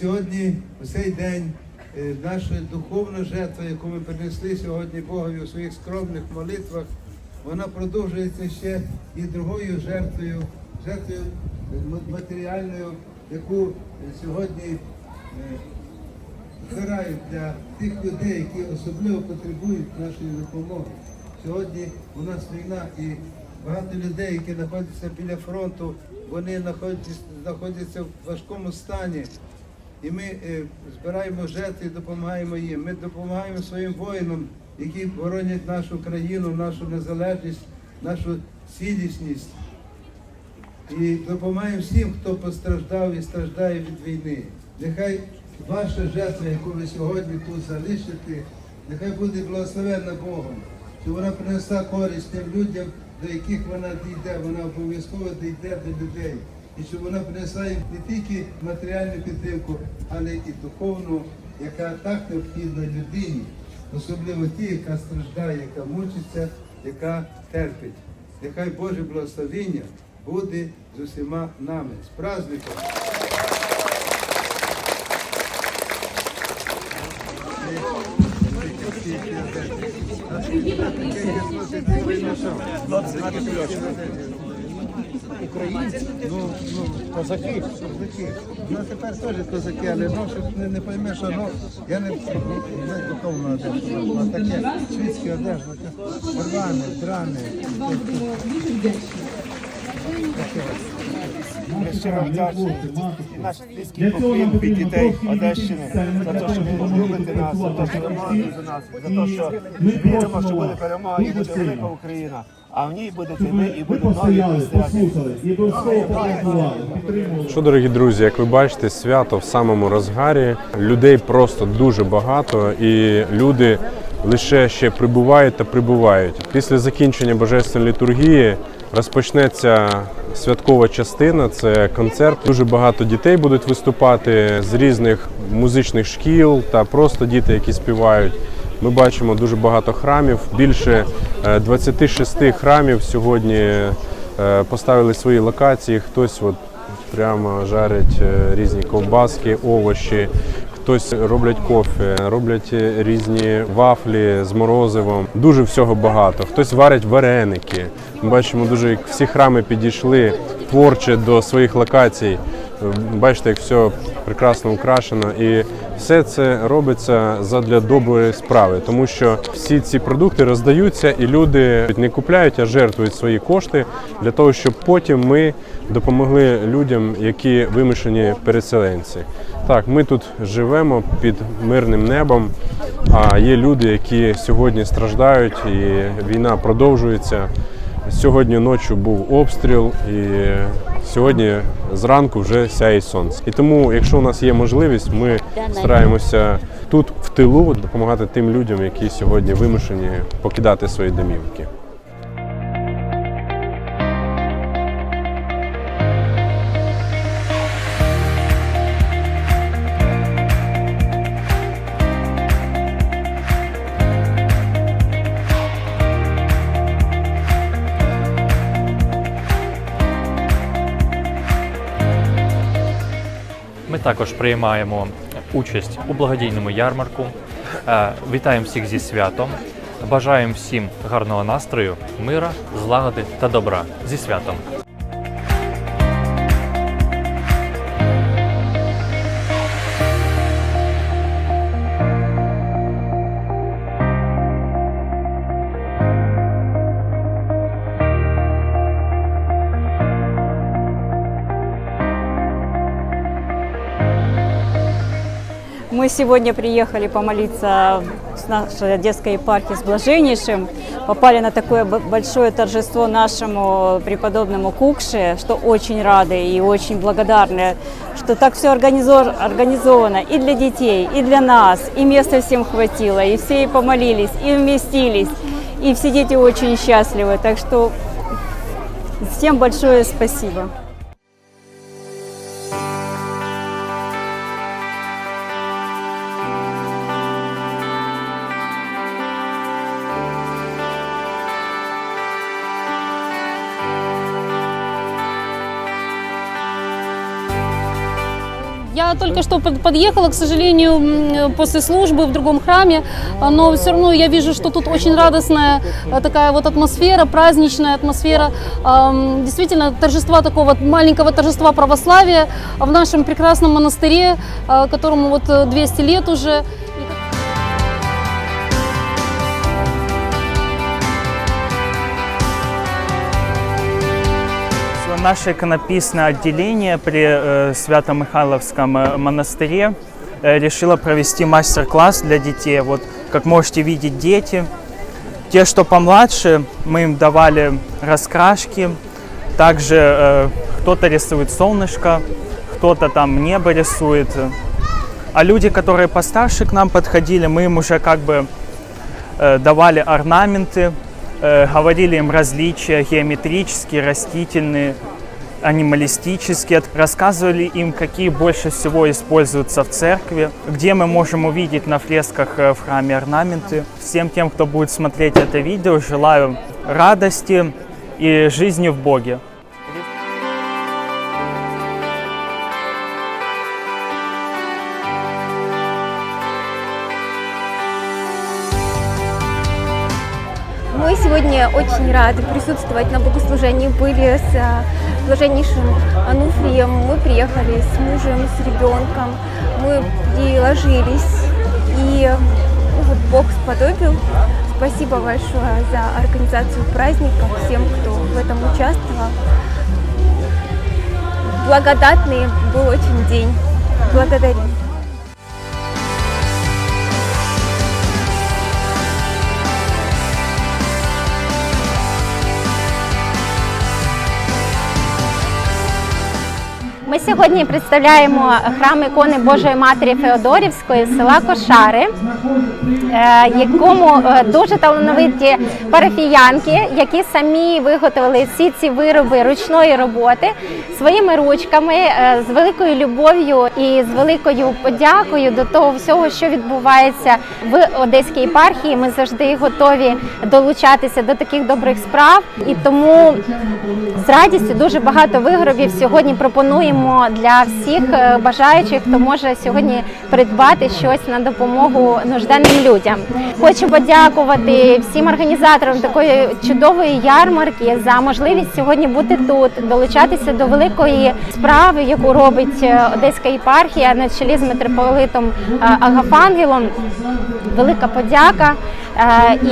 сьогодні, у цей день, е, наша духовна жертва, яку ми принесли сьогодні Богові у своїх скромних молитвах, вона продовжується ще і другою жертвою, жертвою матеріальною, яку сьогодні е, збирають для тих людей, які особливо потребують нашої допомоги. Сьогодні у нас війна і багато людей, які знаходяться біля фронту, вони знаходяться в важкому стані. І ми е, збираємо жертви і допомагаємо їм. Ми допомагаємо своїм воїнам, які боронять нашу країну, нашу незалежність, нашу цілісність. І допомагаємо всім, хто постраждав і страждає від війни. Нехай ваша жертва, яку ви сьогодні тут залишите, нехай буде благословенна Богом, щоб вона принесла користь тим людям, до яких вона дійде, вона обов'язково дійде до людей. І щоб вона принесла їм не тільки матеріальну підтримку, але і духовну, яка так необхідна людині, особливо тій, яка страждає, яка мучиться, яка терпить. Нехай Боже благословення буде з усіма нами. З праздником! Ну, ну, козаки, козаки. Ну тепер теж козаки, але ну, щоб не, не пойме, що ну, я не, не духовно одежу, а таке світське одежа, таке рване, дране. Ми щиро вдячні і наш близький поклін від дітей Одещини за те, що ви любите нас, за те, що ви за нас, за те, що віримо, що буде перемога і буде велика Україна. А в ній будете ви і нові постояли, послухали і підтримували. Що, дорогі друзі, як ви бачите, свято в самому розгарі. Людей просто дуже багато, і люди лише ще прибувають та прибувають. Після закінчення божественної літургії розпочнеться святкова частина. Це концерт. Дуже багато дітей будуть виступати з різних музичних шкіл та просто діти, які співають. Ми бачимо дуже багато храмів. Більше е, 26 храмів сьогодні е, поставили свої локації. Хтось от прямо жарять е, різні ковбаски, овочі. Хтось роблять кофе, роблять е, різні вафлі з морозивом. Дуже всього багато. Хтось варить вареники. Ми бачимо, дуже як всі храми підійшли творче до своїх локацій. Е, Бачите, як все прекрасно украшено, і все це робиться задля доброї справи, тому що всі ці продукти роздаються, і люди не купляють, а жертвують свої кошти для того, щоб потім ми допомогли людям, які вимушені переселенці. Так, ми тут живемо під мирним небом. А є люди, які сьогодні страждають, і війна продовжується. Сьогодні ночі був обстріл, і сьогодні зранку вже сяє сонце. І тому, якщо у нас є можливість, ми стараємося тут в тилу допомагати тим людям, які сьогодні вимушені покидати свої домівки. Ми також приймаємо участь у благодійному ярмарку. Е, Вітаємо всіх зі святом. Бажаємо всім гарного настрою, мира, злагоди та добра. Зі святом! Сегодня приехали помолиться с нашей детской епархии с Блаженнейшим. Попали на такое большое торжество нашему преподобному Кукше, что очень рады и очень благодарны, что так все организовано и для детей, и для нас, и места всем хватило, и все и помолились, и вместились, и все дети очень счастливы. Так что всем большое спасибо. Я Я только что под- подъехала, к сожалению, м, после службы в другом храме, а, но все равно я вижу, что тут очень радостная а, такая вот атмосфера, праздничная атмосфера. Ам, Действительно, торжества такого маленького торжества православия в нашем прекрасном монастыре, а, которому вот э, 200 лет уже. Наше иконописное отделение при э, Свято-Михайловском э, монастыре э, решило провести мастер-класс для детей. Вот, как можете видеть, дети. Те, что помладше, мы им давали раскрашки. Также э, кто-то рисует солнышко, кто-то там небо рисует. А люди, которые постарше к нам подходили, мы им уже как бы э, давали орнаменты, э, говорили им различия геометрические, растительные, анималистические, рассказывали им, какие больше всего используются в церкви, где мы можем увидеть на фресках э, в храме орнаменты. Всем тем, кто будет смотреть это видео, желаю радости и жизни в Боге. Мы сегодня очень рады присутствовать на богослужении. Были с э, блаженнейшим Ануфрием. Мы приехали с мужем, с ребенком. Мы приложились. И ну, вот Бог сподобил. Спасибо большое за организацию праздника, всем, кто в этом участвовал. Благодатный был очень день. Благодарим. Сьогодні представляємо храм ікони Божої Матері Феодорівської села Кошари, е, якому е, дуже талановиті парафіянки, які самі виготовили всі ці вироби ручної роботи своїми ручками е, з великою любов'ю і з великою подякою до того всього, що відбувається в Одеській єпархії. Ми завжди готові долучатися до таких добрих справ, і тому з радістю дуже багато виробів сьогодні пропонуємо для всіх е, бажаючих, хто може сьогодні придбати щось на допомогу нужденним людям. Хочу подякувати всім організаторам такої чудової ярмарки за можливість сьогодні бути тут, долучатися до великої справи, яку робить е, Одеська єпархія на чолі з митрополитом е, Агафангелом. Велика подяка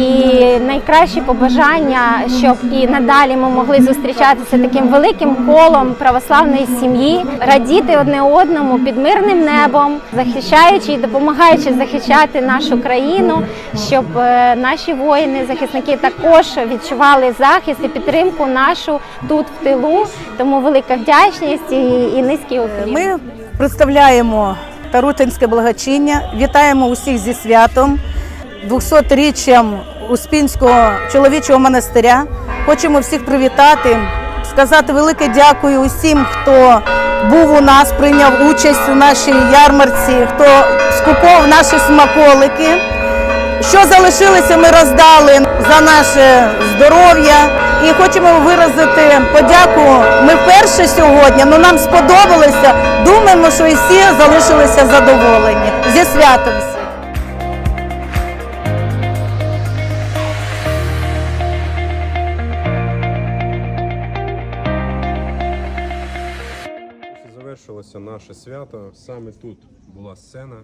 і найкращі побажання, щоб і надалі ми могли зустрічатися таким великим колом православної сім'ї, радіти одне одному під мирним небом, захищаючи і допомагаючи захищати нашу країну, щоб е, наші воїни, захисники також відчували захист і підтримку нашу тут в тилу. Тому велика вдячність і, і низький уклін. Ми представляємо Тарутинське благочиння, вітаємо усіх зі святом, 200-річчям Успінського чоловічого монастиря. Хочемо всіх привітати, сказати велике дякую усім, хто був у нас, прийняв участь у нашій ярмарці, хто скуповував наші смаколики. Що залишилося, ми роздали за наше здоров'я і хочемо виразити подяку. Ми вперше сьогодні, але нам сподобалося. Думаємо, що і всі залишилися задоволені. Зі святом свято. Саме тут була сцена,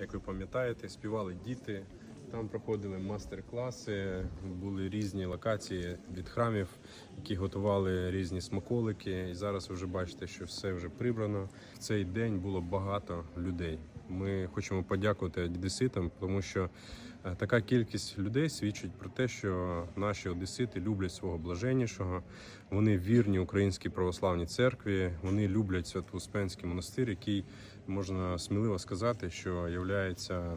як ви пам'ятаєте, співали діти. Там проходили мастер-класи, були різні локації від храмів, які готували різні смаколики. І зараз ви вже бачите, що все вже прибрано. В цей день було багато людей. Ми хочемо подякувати одеситам, тому що така кількість людей свідчить про те, що наші одесити люблять свого блаженнішого. Вони вірні українській православній церкві. Вони люблять Свято-Успенський монастир, який можна сміливо сказати, що є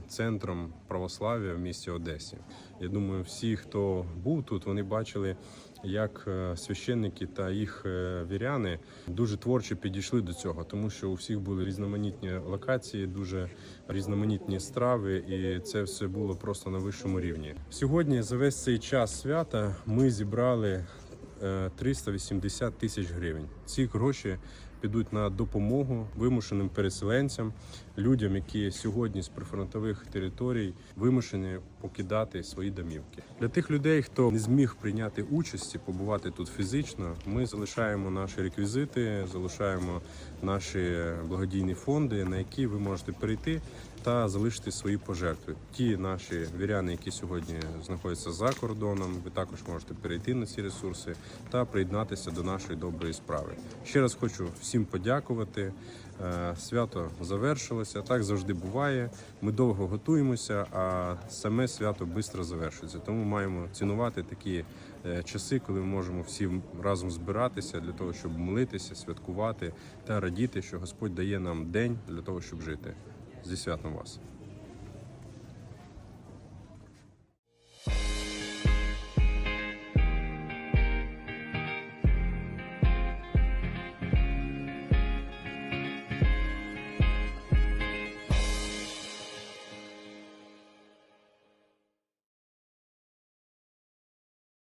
центром православ'я в місті Одесі. Я думаю, всі, хто був тут, вони бачили, як е, священники та їх е, віряни дуже творчо підійшли до цього, тому що у всіх були різноманітні локації, дуже різноманітні страви, і це все було просто на вищому рівні. Сьогодні за весь цей час свята ми зібрали е, 380 тисяч гривень. Ці гроші підуть на допомогу вимушеним переселенцям, людям, які сьогодні з прифронтових територій вимушені покидати свої домівки. Для тих людей, хто не зміг прийняти участі, побувати тут фізично, ми залишаємо наші реквізити, залишаємо наші благодійні фонди, на які ви можете перейти та залишити свої пожертви. Ті наші віряни, які сьогодні знаходяться за кордоном, ви також можете перейти на ці ресурси та приєднатися до нашої доброї справи. Ще раз хочу всім подякувати. Е, Свято завершилося. Так завжди буває. Ми довго готуємося, а саме свято швидко завершується. Тому маємо цінувати такі е, часи, коли ми можемо всі разом збиратися для того, щоб молитися, святкувати та радіти, що Господь дає нам день для того, щоб жити. Зі святом вас.